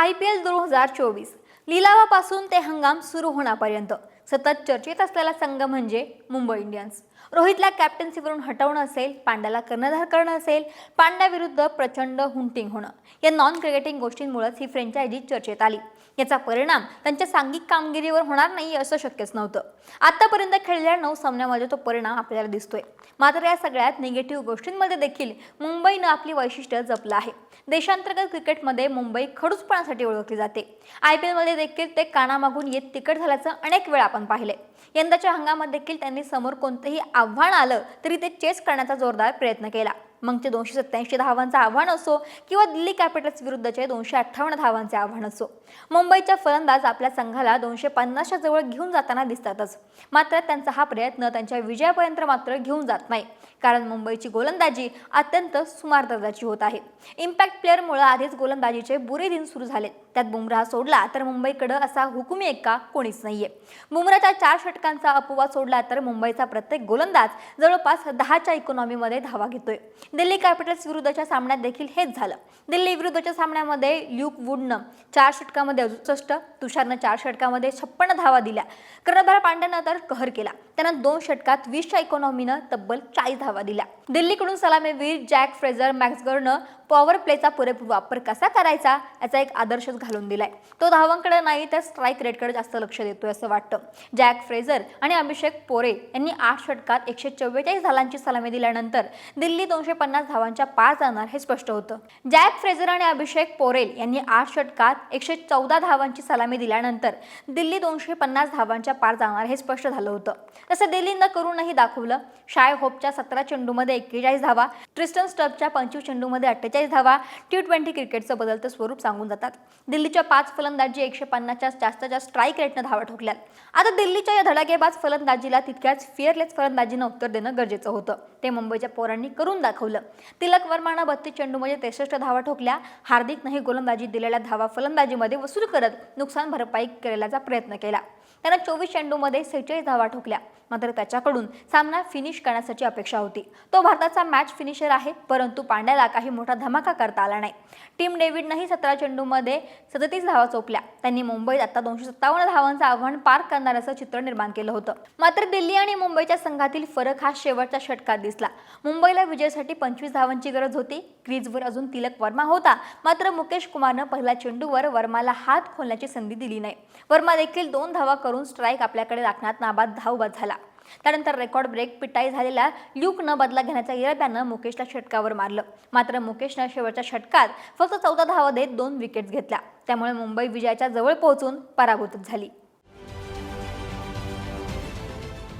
I P L दोन हजार चोवीस. लिलावापासून ते हंगाम सुरू होण्यापर्यंत. सतत चर्चेत असलेला संघ म्हणजे मुंबई इंडियन्स. रोहितला कॅप्टन्सीवरून हटवणं असेल पांड्याला कर्णधार करणं असेल पांड्याविरुद्ध प्रचंड हुंटिंग होणं. या नॉन क्रिकेटिंग गोष्टींमुळेच ही फ्रँचायझी चर्चेत आली. याचा परिणाम त्यांच्या सांघिक कामगिरीवर होणार नाही असं शक्यच नव्हतं. आतापर्यंत खेळलेल्या नऊ सामन्यामध्ये तो परिणाम आपल्याला दिसतोय. मात्र या सगळ्यात निगेटिव्ह गोष्टींमध्ये देखील मुंबईनं आपली वैशिष्ट्य जपलं आहे. देशांतर्गत क्रिकेटमध्ये मुंबई खडूसपणासाठी ओळखली जाते. आय पी एलमध्ये देखील ते कानामागून येत तिकट झाल्याचं अनेक वेळा आपण पाहिले. यंदाच्या हंगामात देखील त्यांनी समोर कोणतंही आव्हान आलं तरी ते चेस करण्याचा जोरदार प्रयत्न केला. मग ते दोनशे सत्याऐंशी धावांचं आव्हान असो किंवा दिल्ली कॅपिटल्स विरुद्धचे दोनशे अठ्ठावन्न धावांचे आव्हान असो. मुंबईच्या फलंदाज आपल्या संघाला दोनशे पन्नासच्या जवळ घेऊन जाताना दिसतातच. मात्र त्यांचा हा प्रयत्न त्यांच्या विजयापर्यंत मात्र घेऊन जात नाही. कारण मुंबईची गोलंदाजी अत्यंत सुमार दर्जाची होत आहे. इम्पॅक्ट प्लेअरमुळे आधीच गोलंदाजीचे बुरे दिन सुरू झालेत त्यात बुमराह सोडला तर मुंबईकडे असा हुकुमी एक्का कोणीच नाहीये. बुमराच्या चार षटकांचा अपवाद सोडला तर मुंबईचा प्रत्येक गोलंदाज जवळपास दहाच्या इकॉनॉमीमध्ये धावा घेतोय. दिल्ली कॅपिटल्स विरुद्धच्या सामन्यात देखील हेच झालं. दिल्ली विरुद्धच्या सामन्यामध्ये ल्यूक वुडनं चार षटकामध्ये अडुसष्ट तुषारनं चार षटकामध्ये छप्पन्न धावा दिल्या. कर्णधार पांड्यानं तर कहर केला. त्यानं दोन षटकात वीसच्या इकॉनॉमीनं तब्बल चाळीस धावा दिल्या. दिल्लीकडून सलामीवीर जॅक फ्रेझर मॅक्सगरनं पॉवर प्लेचा पुरेपूर वापर कसा करायचा याचा एक आदर्शच घालून दिलाय. तो धावांकडे नाही तर स्ट्राईक रेटकडे जास्त लक्ष देतोय असं वाटतं. जॅक फ्रेझर आणि अभिषेक पोरे यांनी आठ षटकात एकशे चव्वेचाळीस धावांची सलामी दिल्यानंतर दिल्ली दोनशे पन्नास धावांच्या पार जाणार हे स्पष्ट होतं. जॅक फ्रेझर आणि अभिषेक पोरेल यांनी आठ षटकात एकशे चौदा धावांची सलामी दिल्यानंतर दिल्ली दोनशे पन्नास धावांच्या पार जाणार हे स्पष्ट झालं होतं. तसं दिल्लीनं करूनही दाखवलं. शाय होपच्या सतरा चेंडूमध्ये एक्केचाळीस धावा. ट्रिस्टन स्टबच्या पंचवीस चेंडूमध्ये अठ्ठेचाळीस धावा. टी ट्वेंटी क्रिकेटचं बदलतं स्वरूप सांगून जातात. दिल्लीच्या पाच फलंदाजी एकशे पन्नासच्या जास्त जास्त स्ट्राईक रेटनं धावा ठोकल्यात. आता दिल्लीच्या या धडाकेबाज फलंदाजीला तितक्याच फिअरलेस फलंदाजीनं उत्तर देणं गरजेचं होतं. ते मुंबईच्या पोरांनी करून दाखवलं. तिलक वर्मानं बत्तीस चेंडूमध्ये त्रेसष्ट धावा ठोकल्या. हार्दिकनंही गोलंदाजी दिलेल्या धावा फलंदाजीमध्ये वसूल करत नुकसान भरपाई करायचा प्रयत्न केला. त्यानं चोवीस चेंडूमध्ये सेहेचाळीस धावा ठोकल्या. मात्र त्याच्याकडून सामना फिनिश करण्यासाठी अपेक्षा होती. तो भारताचा मॅच फिनिशर आहे परंतु पांड्याला काही मोठा धमाका करता आला नाही. टीम डेव्हिडनंही सतरा चेंडूमध्ये सदतीस धावा चोपल्या. त्यांनी मुंबईत आता दोनशे सत्तावन्न धावांचं आव्हान पार करणार असं चित्र निर्माण केलं होतं. मात्र दिल्ली आणि मुंबईच्या संघातील फरक हा शेवटच्या षटकात दिसला. मुंबईला विजयासाठी पंचवीस धावांची गरज होती. क्रीजवर अजून तिलक वर्मा होता. मात्र मुकेश कुमारनं पहिल्या चेंडूवर वर्माला हात खोलण्याची संधी दिली नाही. वर्मा देखील दोन धावा करून स्ट्राईक आपल्याकडे राखण्यात नाबाद धावबाद झाला. त्यानंतर रेकॉर्ड ब्रेक पिटाई झालेल्या ल्यूकनं बदला घेण्याच्या इराद्यानं मुकेशला षटकावर मारलं. मात्र मुकेशनं शेवटच्या षटकात फक्त चौदा धावा देत दोन विकेट्स घेतल्या. त्यामुळे मुंबई विजयाच्या जवळ पोहोचून पराभूत झाली.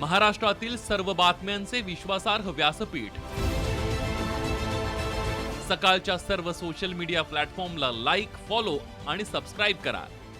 महाराष्ट्रातील सर्व बातम्यांचे विश्वासार्ह व्यासपीठ. सकाळच्या सर्व सोशल मीडिया प्लॅटफॉर्मला लाईक फॉलो आणि सबस्क्राईब करा.